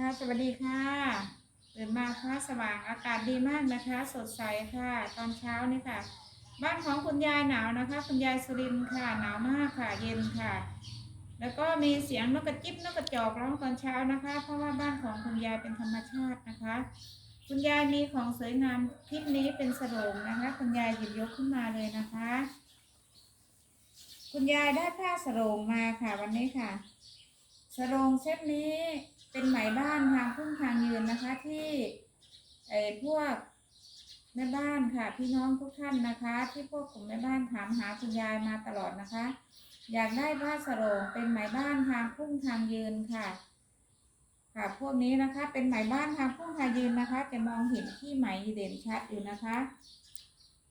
ค่ะสวัสดีค่ะตื่นมาฟ้าสว่างอากาศดีมากนะคะ สดใสค่ะ ตอนเช้านี่ค่ะ บ้านของคุณยายหนาวนะคะ คุณยายสุรินค่ะหนาวมากค่ะ เย็นค่ะ แล้วก็มีเสียงนกกระจิบนกกระจอกร้องตอนเช้านะคะ เพราะว่าบ้านของคุณยายเป็นธรรมชาตินะคะ คุณยายมีของสวยงามคลิปนี้เป็นสรงนะคะ คุณยายหยิบยกขึ้นมาเลยนะคะ คุณยายได้ผ้าสรงมาค่ะวันนี้ค่ะสรงเซตนี้ เป็นไหมบ้านทางพุ่งทางยืนนะคะที่ไอ้พวกแม่บ้านค่ะ พี่น้องทุกท่านนะคะ ที่พวกกลุ่มแม่บ้านถามหาคุณยายมาตลอดนะคะ อยากได้ผ้าสโรงเป็นไหมบ้านทางพุ่งทางยืนค่ะ ค่ะพวกนี้นะคะ เป็นไหมบ้านทางพุ่งทางยืนนะคะ จะมองเห็นที่ไหมเด่นชัดอยู่นะคะ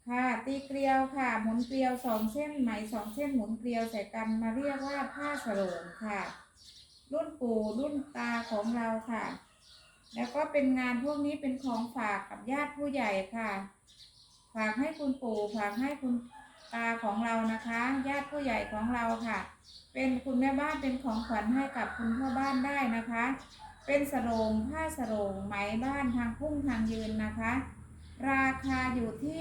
ค่ะตีเกลียวค่ะ หมุนเกลียวสองเส้นไหมสองเส้นหมุนเกลียวใส่กันมาเรียกว่าผ้าสโรงค่ะ รุ่นปู่รุ่นตาของเราค่ะ แล้วก็เป็นงานพวกนี้เป็นของฝากกับญาติผู้ใหญ่ค่ะ ฝากให้คุณปู่ฝากให้คุณตาของเรานะคะ ญาติผู้ใหญ่ของเราค่ะ เป็นคุณแม่บ้านเป็นของขวัญให้กับคุณพ่อบ้านได้นะคะ เป็นสโรงผ้าสโรงไหมบ้านทางพุ่งทางยืนนะคะ ราคาอยู่ที่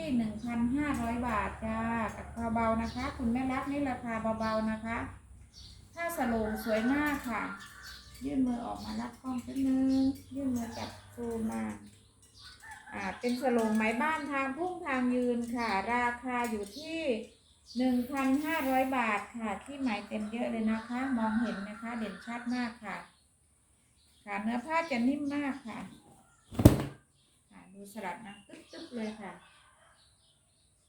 1,500 บาทจ้ากับเบาๆนะคะ คุณแม่รักนี่ราคาเบาๆนะคะ ถ้าสโลงสวยมากค่ะ ยื่นมือออกมารับกล้องสักนึงยื่นมือจับซูมมาอ่าเป็นสโลงไม้บ้านทางพุ่งทางยืนค่ะ ราคาอยู่ที่หนึ่งพันห้าร้อยบาทค่ะ ที่ไหมเต็มเยอะเลยนะคะ มองเห็นนะคะ เด่นชัดมากค่ะ ค่ะเนื้อผ้าจะนิ่มมากค่ะ ค่ะดูสลัดนะตึ๊บๆเลยค่ะ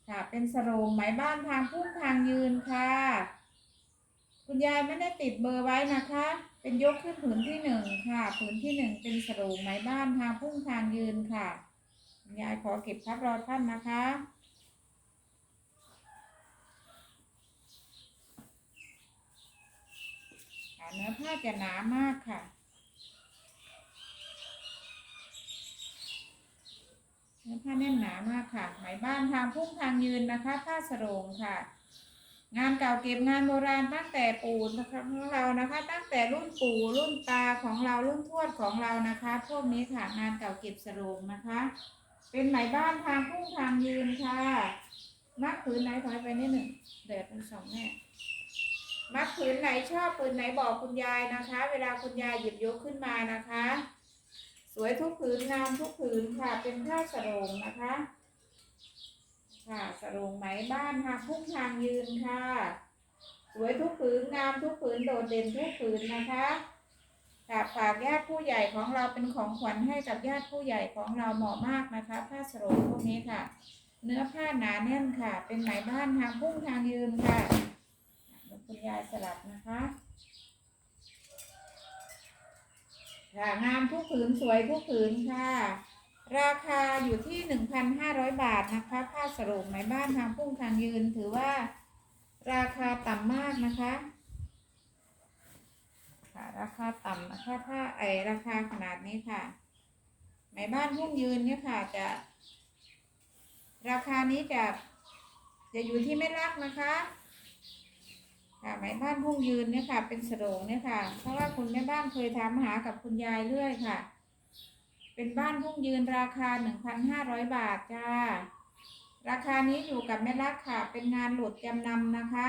ค่ะเป็นสโรงไหมบ้านทางพุ่งทางยืนค่ะ คุณยายไม่ได้ติดเบอร์ไว้นะคะ เป็นยกขึ้นผืนที่หนึ่งค่ะ ผืนที่หนึ่งเป็นสโรงไม้บ้านทางพุ่งทางยืนค่ะ คุณยายขอเก็บพับรอท่านนะคะ เนื้อผ้าจะหนามากค่ะเนื้อผ้าแน่นหนามากค่ะ ไหมบ้านทางพุ่งทางยืนนะคะ ผ้าสรงค่ะ งานเก่าเก็บงานโบราณตั้งแต่ปู่ของเรานะคะ ตั้งแต่รุ่นปู่รุ่นตาของเรารุ่นทวดของเรานะคะ พวกนี้ค่ะงานเก่าเก็บสรงนะคะ เป็นไหมบ้านทางพุ่งทางยืนค่ะมักผืนไหนถอยไปนิดหนึ่งเดี๋ยวเป็นสองแม่มักผืนไหนชอบผืนไหนบอกคุณยายนะคะ เวลาคุณยายหยิบยกขึ้นมานะคะ สวยทุกผืนงามทุกผืนค่ะเป็นผ้าสรงนะคะ ค่ะสรงไหมบ้านทางพุ่งทางยืนค่ะ สวยทุกผืนงามทุกผืนโดดเด่นทุกผืนนะคะค่ะฝากญาติผู้ใหญ่ของเราเป็นของขวัญให้กับญาติผู้ใหญ่ของเราเหมาะมากนะคะผ้าสรงพวกนี้ค่ะ เนื้อผ้าหนาแน่นค่ะ เป็นไหมบ้านทางพุ่งทางยืนค่ะแล้วคุณยายสลับนะคะค่ะงามทุกผืนสวยทุกผืนค่ะ ราคาอยู่ที่ 1,500 บาทนะคะผ้าสโรงไหมบ้านทางพุ่งทางยืนถือว่าราคาต่ำมากนะคะค่ะราคาต่ำนะคะถ้าไอราคาขนาดนี้ค่ะไหมบ้านพุ่งยืนเนี่ยค่ะจะ ราคานี้จะจะอยู่ที่ไม่รักนะคะค่ะไหมบ้านพุ่งยืนเนี่ยค่ะ เป็นสโรงเนี่ยค่ะ เพราะว่าคุณแม่บ้านเคยทำหากับคุณยายเรื่อยค่ะ เป็นบ้านพุ่งยืนราคา 1,500 บาทจ้า ราคานี้อยู่กับแม่รักค่ะ เป็นงานหลุดจำนำนะคะ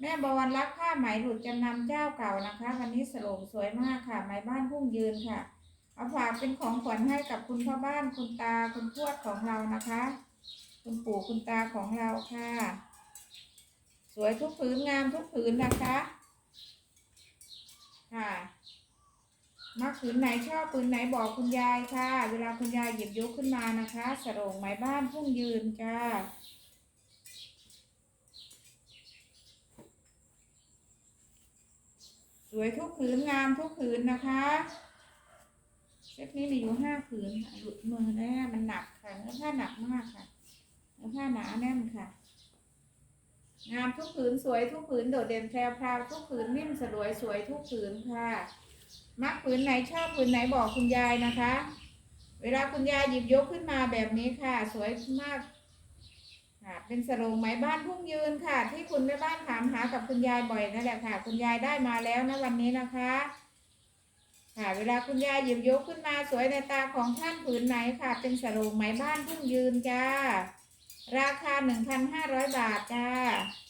แม่บวรรักผ้าไหมหลุดจำนำเจ้าเก่านะคะ วันนี้สโลงสวยมากค่ะ ไหมบ้านพุ่งยืนค่ะ เอาฝากเป็นของขวัญให้กับคุณพ่อบ้านคุณตาคุณทวดของเรานะคะ คุณปู่คุณตาของเราค่ะ สวยทุกผืนงามทุกผืนนะคะ ค่ะ มักผืนไหนชอบผืนไหนบอกคุณยายค่ะ เวลาคุณยายหยิบยกขึ้นมานะคะสโรงไม้บ้านพุ่งยืนจ้าสวยทุกผืนงามทุกผืนนะคะเซตนี้มีอยู่ห้าผืนหลุดมือแน่มันหนักค่ะเนื้อผ้าหนักมากค่ะเนื้อผ้าหนาแน่นค่ะ งามทุกผืนสวยทุกผืนโดดเด่นแพรวพราวทุกผืนนิ่มสลวยสวยทุกผืนค่ะ มักผืนไหนชอบผืนไหนบอกคุณยายนะคะ เวลาคุณยายหยิบยกขึ้นมาแบบนี้ค่ะ สวยมากค่ะเป็นสโรงไหมบ้านพุ่งยืนค่ะ ที่คุณแม่บ้านถามหากับคุณยายบ่อยนั่นแหละค่ะ คุณยายได้มาแล้วนะวันนี้นะคะ ค่ะ เวลาคุณยายหยิบยกขึ้นมาสวยในตาของท่านผืนไหนค่ะ เป็นสโรงไหมบ้านทุ่งยืนจ้าราคา1,500บาทจ้าค่ะเพราะว่า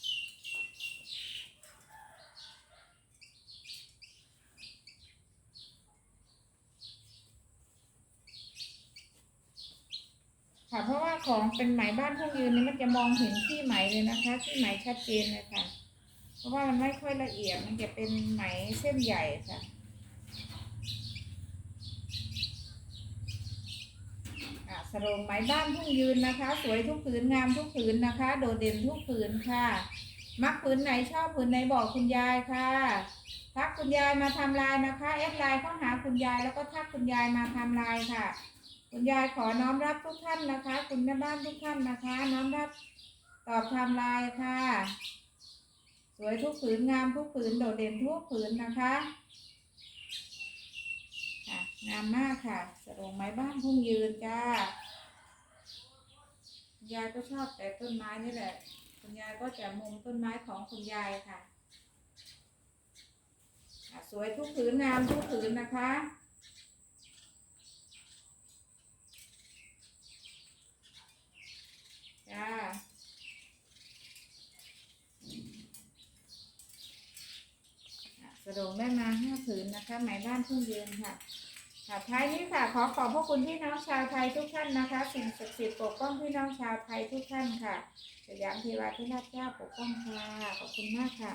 ของเป็นไหมบ้านทุ่งยืนนี่มันจะมองเห็นที่ไหมเลยนะคะที่ไหมชัดเจนเลยค่ะ เพราะว่ามันไม่ค่อยละเอียดมันจะเป็นไหมเส้นใหญ่ค่ะอะสโรงไหมบ้านทุ่งยืนนะคะ สวยทุกผืนงามทุกผืนนะคะ โดดเด่นทุกผืนค่ะ มักผืนไหนชอบผืนไหนบอกคุณยายค่ะทักคุณยายมาทำลายนะคะแอดไลน์เข้าหาคุณยายแล้วก็ทักคุณยายมาทำลายค่ะ คุณยายขอน้อมรับทุกท่านนะคะ คุณแม่บ้านทุกท่านนะคะ น้อมรับตอบทำลายค่ะ สวยทุกผืนงามทุกผืนโดดเด่นทุกผืนนะคะค่ะงามมากค่ะสรงไม้บ้านพุ่งยืนจ้าคุณยายก็ชอบแต่ต้นไม้นี่แหละ คุณยายก็จะมุมต้นไม้ของคุณยายค่ะอะสวยทุกผืนงามทุกผืนนะคะ จ้า ระโดงได้มาห้าผืนนะคะหมายบ้านทุ่งยืนค่ะค่ะท้ายนี้ค่ะขอขอบพระคุณพี่น้องชาวไทยทุกท่านนะคะ สิ่งศักดิ์สิทธิ์ปกป้องพี่น้องชาวไทยทุกท่านค่ะสยามเทวาธิราชเจ้าปกป้องค่ะขอบคุณมากค่ะ